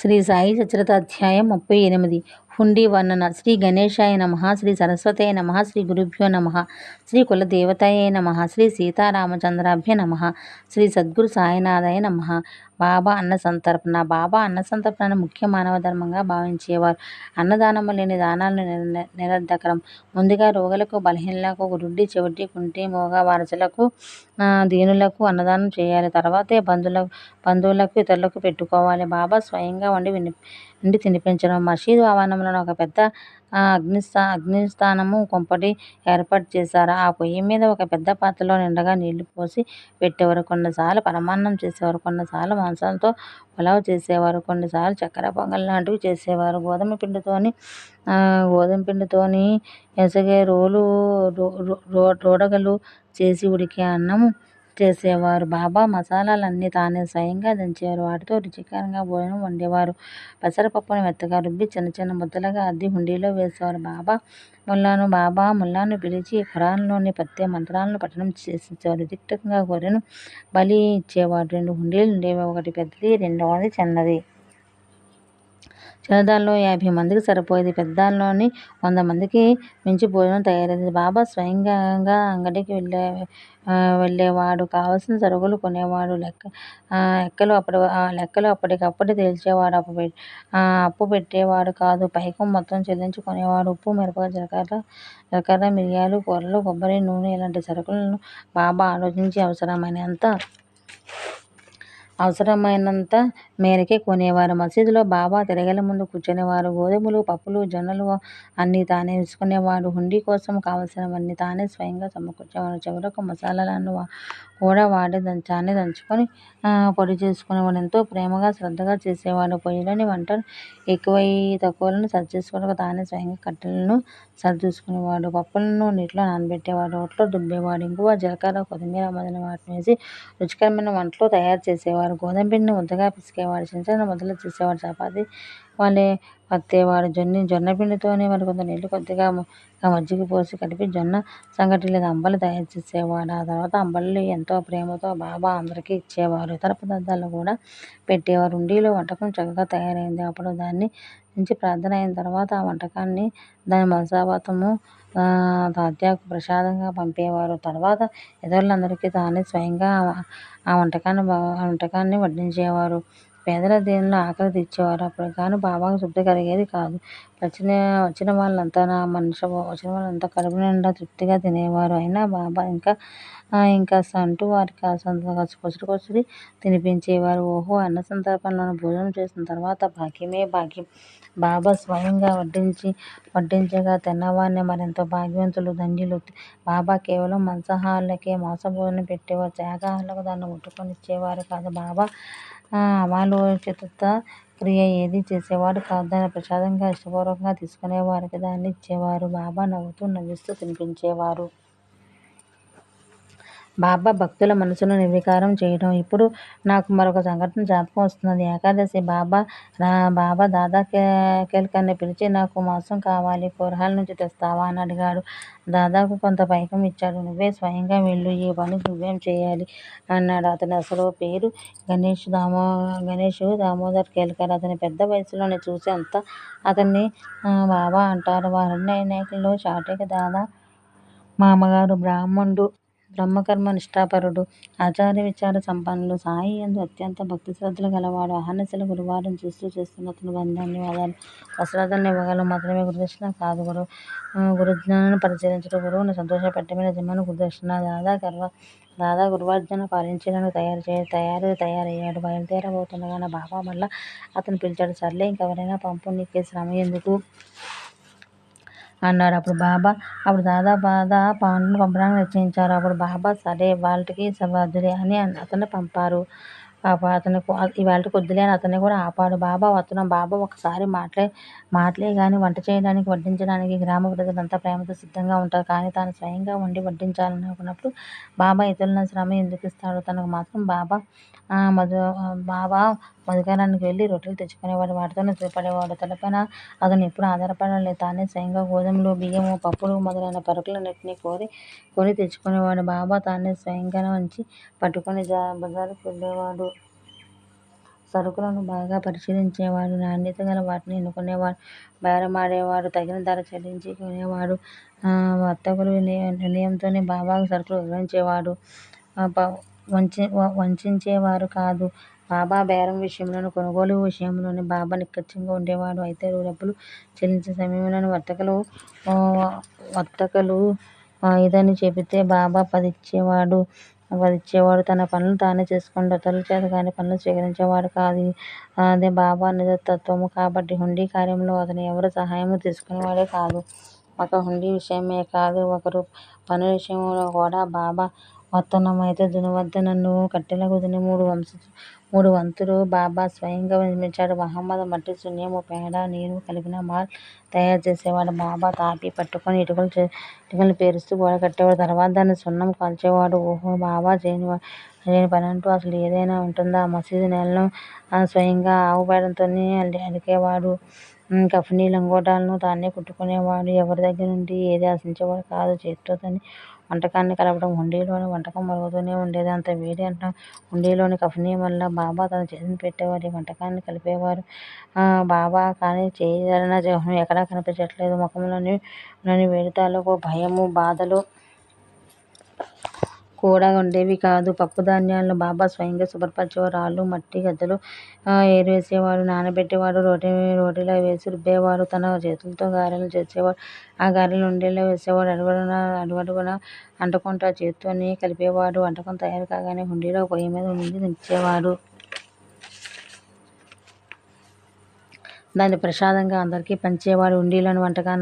శ్రీ సాయి చరిత్ర అధ్యాయం ముప్పై ఎనిమిది. హుండీ వర్ణన శ్రీ గణేశాయ నమ శ్రీ సరస్వతయ నమ శ్రీ గురుభ్యో నమ శ్రీ కులదేవతాయ నమ శ్రీ సీతారామచంద్రాభ్య నమ శ్రీ సద్గురు సాయినాథాయ నమ. బాబా అన్న సంతర్పణ బాబా అన్న సంతర్పణను ముఖ్య మానవ ధర్మంగా భావించేవారు. అన్నదానము లేని దానాలను నిరర్ధకరం. ముందుగా రోగులకు బలహీనలకు గురుడ్డి చెవిటి కుంటి మోగ వారసులకు దీనులకు అన్నదానం చేయాలి. తర్వాతే బంధువులకు బంధువులకు ఇతరులకు పెట్టుకోవాలి. బాబా స్వయంగా వండి విని వండి తినిపించడం. మసీదు ఆవరణంలో ఒక పెద్ద అగ్నిస్థా అగ్నిస్థానము కొంపటి ఏర్పాటు చేశారు. ఆ పొయ్యి మీద ఒక పెద్ద పాత్రలో నిండగా నీళ్ళు పోసి పెట్టేవారు. కొన్నిసార్లు పరమాన్నం చేసేవారు. కొన్నిసార్లు మాంసాలతో పులావ్ చేసేవారు. కొన్నిసార్లు చక్కెర పొంగల్ లాంటివి చేసేవారు. గోధుమ పిండితోని గోధుమ పిండితోని ఎసగే రోలు రో- రో- రో- రోడగలు చేసి ఉడికే అన్నం చేసేవారు. బాబా మసాలాలన్నీ తానే స్వయంగా దంచేవారు. వాటితో రుచికరంగా భోజనం వండేవారు. పెసరపప్పును మెత్తగా రుబ్బి చిన్న చిన్న ముద్దలుగా అద్ది హుండీలో వేసేవారు. బాబా ముల్లాను బాబా ముల్లాను పిలిచి ఖురాన్లోని పత్తే మంత్రాలను పఠనం చేసేవారు దిట్టంగా గొర్రెను బలి ఇచ్చేవారు రెండు హుండీలు ఉండేవి. ఒకటి పెద్దది రెండవది చిన్నది. చిన్నదానిలో యాభై మందికి సరిపోయేది. పెద్దదానిలోని వంద మందికి మించి భోజనం తయారైంది. బాబా స్వయంగా అంగడికి వెళ్ళే వెళ్ళేవాడు. కావలసిన సరుకులు కొనేవాడు. లెక్క లెక్కలు అప్పటి ఆ లెక్కలు అప్పటికప్పుడు తేల్చేవాడు. అప్పు అప్పు పెట్టేవాడు కాదు. పైకం మొత్తం చెల్లించుకునేవాడు ఉప్పు మిరప జీలకర్ర జీలకర్ర మిరియాలు కూరలు కొబ్బరి నూనె ఇలాంటి సరుకులను బాబా ఆలోచించి అవసరమైనంత అవసరమైనంత మేరకే కొనేవారు. మసీదులో బాబా తిరగల ముందు కూర్చునేవారు. గోధుమలు పప్పులు జొన్నలు అన్నీ తానే వేసుకునేవాడు హుండీ కోసం కావలసినవన్నీ తానే స్వయంగా సమకూర్చేవాడు చివరకు మసాలాలను కూడా వాడే దంచాన్ని దంచుకొని పొడి చేసుకునేవాడు ఎంతో ప్రేమగా శ్రద్ధగా చేసేవాడు పొయ్యిలోని వంటలు ఎక్కువై తక్కువలను సరిచేసుకోవడానికి తానే స్వయంగా కట్టెలను సరిచూసుకునేవాడు పప్పులను నీటిలో నానబెట్టేవాడు రోట్లో దుబ్బేవాడు ఇంగువ జీలకర్ర కొత్తిమీర మొదలైన వాటిని వేసి రుచికరమైన వంటలు తయారు చేసేవారు. గోధుమ పిండిని ముద్దగా చేసేవాడు చిన్న చిన్న ముద్దలు చేసేవాడు చపాతి వాళ్ళే పత్తేవాడు జొన్న జొన్న పిండితోనే మరి కొంత నీళ్ళు కొద్దిగా మజ్జిగ పోసి కలిపి జొన్న సంగటి లేదా అంబలి తయారు చేసేవాడు. ఆ తర్వాత అంబలి ఎంతో ప్రేమతో బాబా అందరికీ ఇచ్చేవారు. ఇతర పదార్థాలు కూడా పెట్టేవారు. ఉండిలో వంటకం చక్కగా తయారైంది. అప్పుడు దాన్ని నుంచి ప్రార్థన అయిన తర్వాత ఆ వంటకాన్ని దాని మసాబాతము తాత్యాకు ప్రసాదంగా పంపేవారు. తర్వాత ఇతరులందరికీ తానే స్వయంగా ఆ- వంటకాన్ని ఆ వంటకాన్ని వడ్డించేవారు. పేదల దీనిలో ఆకలి తీర్చేవారు? అప్పుడు కానీ బాబాకు తృప్తి కలిగేది కాదు. వచ్చిన వచ్చిన వాళ్ళంతా నా మనిషి వచ్చిన వాళ్ళంతా కడుపు నిండా తృప్తిగా తినేవారు. అయినా బాబా ఇంకా ఆ, ఇంకా అంటూ వారికి కాసంత కొసరి కొసరి తినిపించేవారు. ఓహో అన్న సందర్భంలో భోజనం చేసిన తర్వాత భాగ్యమే భాగ్యం. బాబా స్వయంగా వడ్డించి వడ్డించగా తిన్నవారిని మరింత భాగ్యవంతులు ధన్యులు. బాబా కేవలం మంసాహారులకే మాంసభోజనం పెట్టేవారు. త్యాగాహారులకు దాన్ని ముట్టుకొని ఇచ్చేవారు కాదు. బాబా అమాలోచిత క్రియ ఏది చేసేవాడు కాదు. దాన్ని ప్రసాదంగా ఇష్టపూర్వకంగా తీసుకునేవారికి దాన్ని ఇచ్చేవారు. బాబా నవ్వుతూ నవ్విస్తూ తినిపించేవారు. బాబా భక్తుల మనసును నిర్వికారం చేయడం ఇప్పుడు నాకు మరొక సంఘటన జ్ఞాపకం వస్తున్నది. ఏకాదశి బాబా నా బాబా దాదా కే కేల్కర్ని పిలిచి నాకు మాంసం కావాలి కూరగాయల నుంచి తెస్తావా? అని అడిగాడు. దాదాకు కొంత పైకం ఇచ్చాడు. నువ్వే స్వయంగా వెళ్ళు ఈ పని నువ్వేం చేయాలి? అన్నాడు. అతని అసలు పేరు గణేష్ దామో గణేష్ దామోదర్ కేల్కర్. అతని పెద్ద వయసులోనే చూసి అంత అతన్ని బాబా అంటారు. వారిని నాయకులు చాటిక దాదా మామగారు బ్రాహ్మణుడు బ్రహ్మకర్మ నిష్ఠాపరుడు. ఆచార్య విచార సంపన్నులు. సాయి ఎందు అత్యంత భక్తి శ్రద్ధలు గలవాడు. అహర్నిశలు గురువారం చూస్తూ చేస్తున్న అతను ధన్యవాదాలు వస్త్రాలను ఇవ్వగలం మాత్రమే గురుదక్షిణ కాదు గురు. గురుజ్ఞానాన్ని పరిశీలించడం గురువుని సంతోషపెట్టమైన నిజమైన గురుదక్షిణ. దాదా గర్వ దాదా గురువార్జన పాలించడానికి తయారు చే తయారు తయారయ్యాడు. బయలుదేరబోతుండగానే బాబా మళ్ళా అతను పిలిచాడు. సర్లే ఇంకెవరైనా పంపు నీకే శ్రమ ఎందుకు? అన్నాడు అప్పుడు బాబా అప్పుడు దాదా బాధ పాండును పంపడానికి నిశ్చయించారు. అప్పుడు బాబా సరే వాళ్ళకి వద్దులే అని అతన్ని పంపారు. పాప అతను ఇవాళకి వద్దులే అని అతన్ని కూడా ఆపాడు. బాబా వస్తున్నాం. బాబా ఒకసారి మాటలే మాటలే కానీ వంట చేయడానికి వడ్డించడానికి గ్రామ ప్రజలంతా ప్రేమతో సిద్ధంగా ఉంటారు. కానీ తాను స్వయంగా వండి వడ్డించాలని అనుకున్నప్పుడు బాబా ఇతరులను శ్రమ ఎందుకు ఇస్తాడు తనకు మాత్రం బాబా మధు బాబా మధుకారానికి వెళ్ళి రొట్టెలు తెచ్చుకునేవాడు వాటితోనే స్థిరపడేవాడు తలపైన అతను ఎప్పుడు ఆధారపడలేదు తానే స్వయంగా గోధుమలు బియ్యము పప్పులు మొదలైన పరుకులన్నింటినీ కోరి కొని తెచ్చుకునేవాడు బాబా తానే స్వయంగా వంచి పట్టుకొని జా బజారుకు వెళ్ళేవాడు సరుకులను బాగా పరిశీలించేవాడు. నాణ్యత గల వాటిని ఎన్నుకునేవాడు. బేరమాడేవాడు. తగిన ధర చెల్లించి కొనేవాడు. వర్తకులు నిర్ణయంతోనే బాబాకు సరుకులు వివరించేవాడు. వంచించేవారు కాదు. బాబా బేరం విషయంలోనూ, కొనుగోలు విషయంలోనూ బాబా నిక్కచ్చిగా ఉండేవాడు. అయితే డబ్బులు చెల్లించే సమయంలో వర్తకులు ఇదని చెబితే బాబా పదిచ్చేవాడు. తన పనులు తానే చేసుకుంటూ ఇతరుల చేతకాని పనులు స్వీకరించేవాడు కాదు. అదే బాబా నిజతత్వము. కాబట్టి హుండీ కార్యంలో అతను ఎవరు సహాయము తీసుకునేవాడే కాదు. ఒక హుండీ విషయమే కాదు, ఒకరు పనుల విషయంలో కూడా బాబా ఉత్తమమైతే దునివద్ద నన్ను కట్టెల గదిని మూడు వంశ మూడు వంతులు బాబా స్వయంగా నిర్మించాడు. మహమ్మద్ మట్టి, సున్నము, పేడ, నీరు కలిపిన మాల్ తయారు చేసేవాడు. బాబా తాపీ ఇటుకలు ఇటుకలు పేరుస్తూ గోడ కట్టేవాడు. తరువాత దాన్ని సున్నం కాల్చేవాడు. ఓహో బాబా చేయని పనంటూ అసలు ఏదైనా ఉంటుందా? మసీదు నేలను స్వయంగా ఆవు పేడతోనే అలికేవాడు. కఫనీ లంగోటాలను తానే కుట్టుకునేవాడు. ఎవరి దగ్గర నుండి ఏదీ ఆశించేవాడు కాదు. చేతితో తనే వంటకాన్ని కలపడం. హుండీలోని వంటకం మరుగుతూనే ఉండేది. అంత వేడి అంట హుండీలోని కఫనీ వల్ల బాబా తన చేతిని పెట్టేవారు. ఈ వంటకాన్ని కలిపేవారు బాబా. కానీ చేయాలన్న జారిన ఎక్కడా కనిపించట్లేదు ముఖంలోని వేడి తాలూకు భయము బాధలు కూడా ఉండేవి కాదు. పప్పు ధాన్యాలను బాబా స్వయంగా శుభ్రపరిచేవారు. రాళ్ళు మట్టి, గద్దలు ఏరివేసేవాడు. నానబెట్టేవాడు. రోటిలో వేసి రుబ్బేవారు తన చేతులతో గారెలు చేసేవారు ఆ గారెలు హుండీలో వేసేవాడు. అడుగడుగునా అడుగడుగున ఆ చేతితోనే కలిపేవాడు. వంటకం తయారు కాగానే హుండీలో పొయ్యిమీద ఉండి దించేవాడు. దాన్ని ప్రసాదంగా అందరికీ పంచేవాడు. హుండీలోని వంటకాన్ని